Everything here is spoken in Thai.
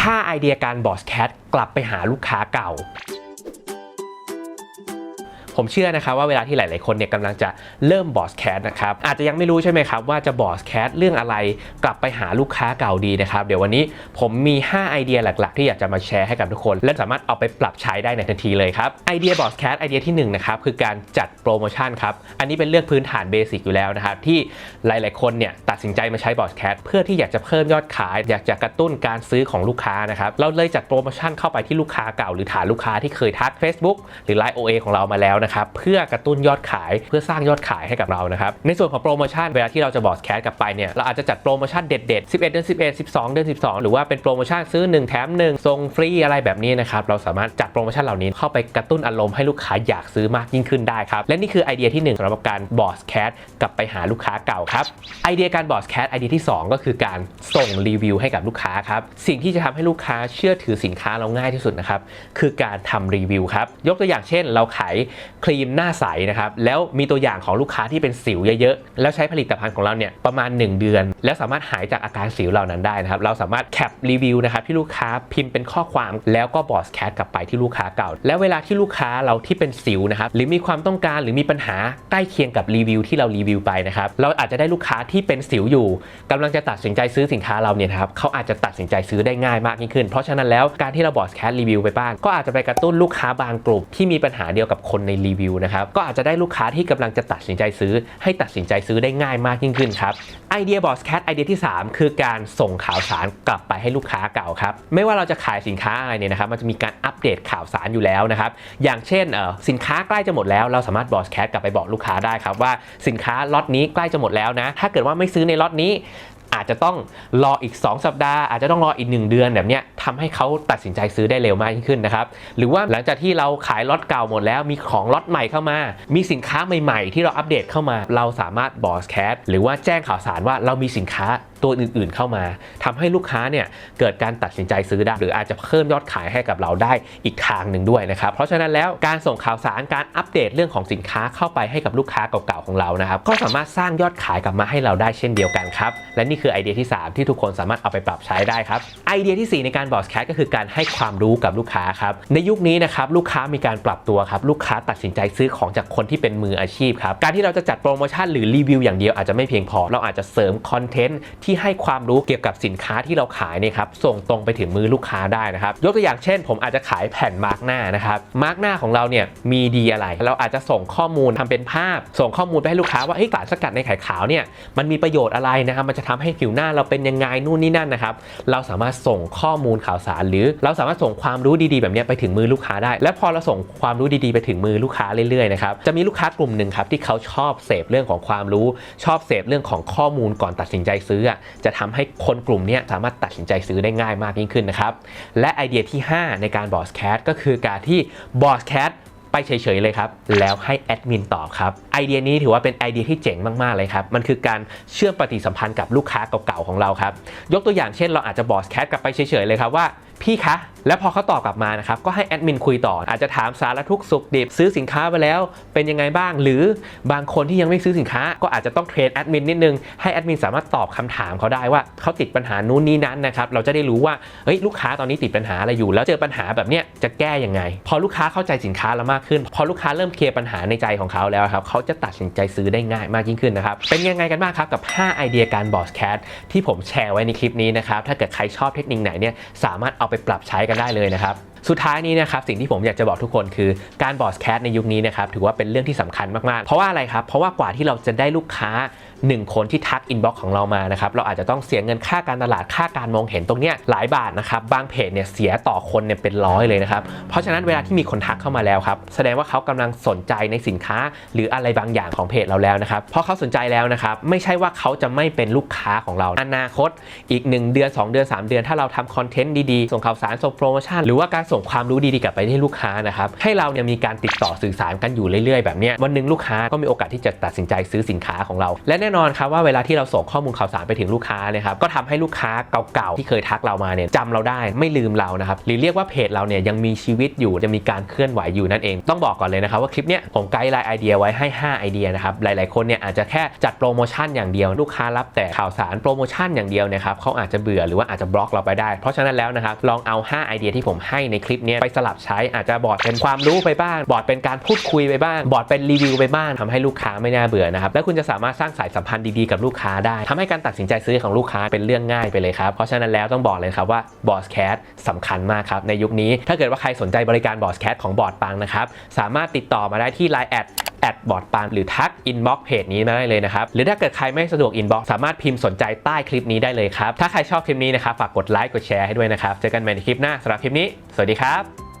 5 ไอเดียการบอสแคทกลับไปหาลูกค้าเก่า ผมเชื่อนะครับว่าเวลาที่หลาย ๆ คนเนี่ยกำลังจะเริ่มบอสแคสนะครับอาจจะยังไม่รู้ใช่ไหมครับว่าจะบอสแคสเรื่องอะไรกลับไปหาลูกค้าเก่าดีนะครับเดี๋ยววันนี้ผมมี 5 ไอเดียหลัก ๆ ที่อยากจะมาแชร์ให้กับทุกคน และสามารถเอาไปปรับใช้ได้ในทันทีเลยครับไอเดียบอสแคสไอเดียที่1นะครับคือการจัดโปรโมชั่นครับอันนี้เป็นเรื่องพื้นฐานเบสิกอยู่แล้วนะครับที่หลาย ๆ คนเนี่ยตัดสินใจมาใช้บอสแคสเพื่อที่อยากจะเพิ่มยอดขาย อยากจะกระตุ้นการซื้อของลูกค้านะครับเราเลยจัดโปรโมชั่นเข้าไปที่ลูกค้าเก่า หรือฐานลูกค้าที่เคยทัก Facebook หรือ Line OA ของเรามาแล้วนะครับเพื่อกระตุ้นยอดขายเพื่อสร้างยอดขายให้กับเรานะครับในส่วนของโปรโมชั่นเวลาที่เราจะบอสแคสกลับไปเนี่ยเราอาจจะจัดโปรโมชั่นเด็ดๆ 11 เดือน 11 12 เดือน 12 หรือว่าเป็นโปรโมชั่นซื้อ 1 แถม1ส่งฟรีอะไรแบบนี้นะครับเราสามารถจัดโปรโมชั่นเหล่านี้เข้าไปกระตุ้นอารมณ์ให้ลูกค้าอยากซื้อมากยิ่งขึ้นได้ครับและนี่คือไอเดียที่หนึ่งสำหรับการบอสแคสกลับไปหาลูกค้าเก่าครับไอเดียการบอสแคสไอเดียที่สองก็คือการส่งรีวิวให้กับลูกค้าครับสิ่งที่จะทำให้ลูกค้าเชื่อถือสินค้าเราง่ายที่สุดนะครับคือการทำรีวิวครับยกตัวอย่างเช่น เราขาย ครีมหน้าใสนะครับแล้วมีตัวอย่างของลูกค้าที่เป็นสิวเยอะๆแล้วใช้ผลิตภัณฑ์ของเราเนี่ยประมาณ 1 เดือน แล้วสามารถหายจากอาการสิวเหล่านั้นได้นะครับเราสามารถแคปรีวิวนะครับที่ลูกค้าพิมพ์เป็นข้อความแล้วก็บอสแคสกลับไปที่ลูกค้าเก่า แล้วเวลาที่ลูกค้าเราที่เป็นสิวนะครับหรือมีความต้องการหรือมีปัญหาใกล้เคียงกับรีวิวที่เรารีวิวไปนะครับเราอาจจะได้ลูกค้าที่เป็นสิวอยู่กำลังจะตัดสินใจซื้อสินค้าเราเนี่ยนะครับเขาอาจจะตัดสินใจซื้อได้ง่ายมากยิ่งขึ้น เพราะฉะนั้นแล้วการที่เราบอสแคสรีวิวไปบ้างก็อาจจะไปกระตุ้นลูกค้าบางกลุ่มที่มีปัญหาเดียวกับคนในรีวิวนะครับก็อาจจะได้ลูกค้าที่กำลังจะตัดสินใจซื้อ ให้ตัดสินใจซื้อได้ง่ายมากยิ่งขึ้นครับไอเดียบอสแคทไอเดียที่ 3 คือการส่งข่าวสารกลับไปให้ลูกค้าเก่าครับไม่ว่าเราจะขายสินค้าอะไรเนี่ยนะครับมันจะมีการอัปเดตข่าวสารอยู่แล้วนะครับอย่างเช่นสินค้าใกล้จะหมดแล้วเราสามารถบอสแคทกลับไปบอกลูกค้าได้ครับว่าสินค้าล็อตนี้ใกล้จะหมดแล้วนะถ้าเกิดว่าไม่ซื้อในล็อตนี้ อาจจะต้องรออีก 2 สัปดาห์ อาจจะต้องรออีก 1 เดือนแบบเนี้ยทำให้เขาตัดสินใจซื้อได้เร็วมากยิ่งขึ้นนะครับ หรือว่าหลังจากที่เราขายล็อตเก่าหมดแล้วมีของล็อตใหม่เข้ามา มีสินค้าใหม่ๆ ที่เราอัปเดตเข้ามา เราสามารถบอสแคสหรือว่าแจ้งข่าวสารว่าเรามีสินค้าตัวอื่นๆเข้ามาทำให้ลูกค้าเนี่ยเกิดการตัดสินใจซื้อได้ หรืออาจจะเพิ่มยอดขายให้กับเราได้อีกทางหนึ่งด้วยนะครับ เพราะฉะนั้นแล้วการส่งข่าวสารการอัปเดตเรื่องของสินค้าเข้าไปให้กับลูกค้าเก่าๆของเรานะครับก็สามารถสร้างยอดขายกลับมาให้เราได้เช่นเดียวกันครับและนี่คือไอเดียที่ 3 ที่ทุกคนสามารถเอาไปปรับใช้ได้ครับไอเดียทีสี่ 4 ในการบอสแคสก็คือการให้ความรู้กับลูกค้าครับในยุคนี้นะครับลูกค้ามีการปรับตัวครับลูกค้าตัดสินใจซื้อของจากคนที่เป็นมืออาชีพครับการที่เราจะจัดโปรโมชั่นหรือรีวิวอย่างเดียวอาจจะไม่เพียงพอ เราอาจจะเสริมคอนเทนต์ที่ให้ความรู้เกี่ยวกับสินค้าที่เราขายเนี่ยครับส่งตรงไปถึงมือลูกค้าได้นะครับยกตัวอย่างเช่น ผมอาจจะขายแผ่นมาร์กหน้านะครับมาร์กหน้าของเราเนี่ยมีดีอะไร เราอาจจะส่งข้อมูลทำเป็นภาพ ส่งข้อมูลไปให้ลูกค้าว่าเฮ้ยสารสกัดในไข่ขาวเนี่ยมันมีประโยชน์อะไรนะครับมันจะทำให้ผิวหน้าเราเป็นยังไงนู่นนี่นั่นนะครับ เราสามารถส่งข้อมูลข่าวสาร หรือเราสามารถส่งความรู้ดีๆ แบบนี้ไปถึงมือลูกค้าได้ และพอเราส่งความรู้ดีๆ ไปถึงมือลูกค้าเรื่อยๆนะครับจะมีลูกค้ากลุ่มหนึ่งครับที่เขาชอบเสพเรื่องของความรู้ ชอบเสพเรื่องของข้อมูลก่อนตัดสินใจซื้อ จะทำให้คนกลุ่มนี้สามารถตัดสินใจซื้อได้ง่ายมากยิ่งขึ้นนะครับและไอเดียที่ 5 ในการบอสแคสก็คือการที่บอสแคส ไปเฉยๆเลยครับ แล้วให้แอดมินตอบครับ ไอเดียนี้ถือว่าเป็นไอเดียที่เจ๋งมากๆเลยครับ มันคือการเชื่อมปฏิสัมพันธ์กับลูกค้าเก่าๆของเราครับ ยกตัวอย่างเช่น เราอาจจะบอสแคทกลับไปเฉยๆเลยครับว่า พี่คะ แล้วพอเขาตอบกลับมานะครับก็ให้แอดมินคุยต่อ อาจจะถามสารทุกสุขดิบซื้อสินค้าไปแล้วเป็นยังไงบ้าง หรือบางคนที่ยังไม่ซื้อสินค้า ก็อาจจะต้องเทรนแอดมินนิดนึงให้แอดมินสามารถตอบคำถามเขาได้ว่าเขาติดปัญหานู้นนี้นั้นนะครับเราจะได้รู้ว่าเฮ้ยลูกค้าตอนนี้ติดปัญหาอะไรอยู่ แล้วเจอปัญหาแบบเนี้ยจะแก้ยังไง พอลูกค้าเข้าใจสินค้าเรามากขึ้น พอลูกค้าเริ่มเคลียร์ปัญหาในใจของเขาแล้วครับเขาจะตัดสินใจซื้อได้ง่ายมากยิ่งขึ้นนะครับเป็นยังไงกันบ้างครับกับ 5 ไอเดียการบอสแคสที่ผมแชร์ไว้ในคลิปนี้นะครับถ้าเกิดใครชอบเทคนิคไหนเนี่ยสามารถเอาไปปรับใช้กันได้เลยนะครับ สุดท้ายนี้นะครับสิ่งที่ผมอยากจะบอกทุกคนคือการบอสแคสในยุคนี้นะครับถือว่าเป็นเรื่องที่สำคัญมากๆ เพราะว่าอะไรครับเพราะว่ากว่าที่เราจะได้ลูกค้า 1 คนที่ทักอินบ็อกซ์ของเรามานะครับเราอาจจะต้องเสียเงินค่าการตลาดค่าการมองเห็นตรงเนี้ยหลายบาทนะครับบางเพจเนี่ยเสียต่อคนเนี่ยเป็นร้อยเลยนะครับเพราะฉะนั้นเวลาที่มีคนทักเข้ามาแล้วครับแสดงว่าเขากำลังสนใจในสินค้า หรืออะไรบางอย่างของเพจเราแล้วนะครับเพราะเขาสนใจแล้วนะครับไม่ใช่ว่าเขาจะไม่เป็นลูกค้าของเราอนาคต อีก 1 เดือน 2 เดือน 3 เดือน ถ้าเราทำคอนเทนต์ดีๆส่งข่าวสารส่งโปโปรโมชั่นหรือว่าการส่งความรู้ดีๆกลับไปให้ลูกค้านะครับให้เราเนี่ยมีการติดต่อสื่อสารกันอยู่เรื่อยๆแบบนี้วันหนึ่งลูกค้าก็มีโอกาสที่จะตัดสินใจซื้อสินค้าของเรา และแน่นอนครับว่าเวลาที่เราส่งข้อมูลข่าวสารไปถึงลูกค้านะครับก็ทำให้ลูกค้าเก่าๆที่เคยทักเรามาเนี่ยจำเราได้ไม่ลืมเรานะครับหรือเรียกว่าเพจเราเนี่ยยังมีชีวิตอยู่จะมีการเคลื่อนไหวอยู่นั่นเองต้องบอกก่อนเลยนะครับว่าคลิปเนี้ยผมไกด์ไลน์ไอเดียไว้ให้ 5 ไอเดียนะครับหลายๆคนเนี่ยอาจจะแค่จัดโปรโมชั่นอย่างเดียวลูกค้ารับแต่ข่าวสารโปรโมชั่นอย่างเดียวนะครับเขาอาจจะเบื่อหรือว่าอาจจะบล็อกเราไปได้ เพราะฉะนั้นแล้วนะครับลองเอา 5 ไอเดียที่ผมให้ในคลิปนี้ไปสลับใช้อาจจะบอร์ดเป็นความรู้ไปบ้าง บอร์ดเป็นการพูดคุยไปบ้าง บอร์ดเป็นรีวิวไปบ้างทำให้ลูกค้าไม่น่าเบื่อนะครับ และคุณจะสามารถสร้างสายสัมพันธ์ดีๆกับลูกค้าได้ทำให้การตัดสินใจซื้อของลูกค้าเป็นเรื่องง่ายไปเลยครับ เพราะฉะนั้นแล้วต้องบอกเลยครับว่าบอสแคสสำคัญมากครับในยุคนี้ ถ้าเกิดว่าใครสนใจบริการบอสแคสของบอร์ดปังนะครับสามารถติดต่อมาได้ที่ Line แอด แอดบอร์ดปังหรือทักอินบ็อกเพจนี้มาได้เลยนะครับ หรือถ้าเกิดใครไม่สะดวกอินบ็อกสามารถพิมพ์สนใจใต้คลิปนี้ได้เลยครับ ถ้าใครชอบคลิปนี้นะครับฝากกดไลค์กดแชร์ให้ด้วยนะครับ เจอกันใหม่ในคลิปหน้าสำหรับคลิปนี้ สวัสดีครับ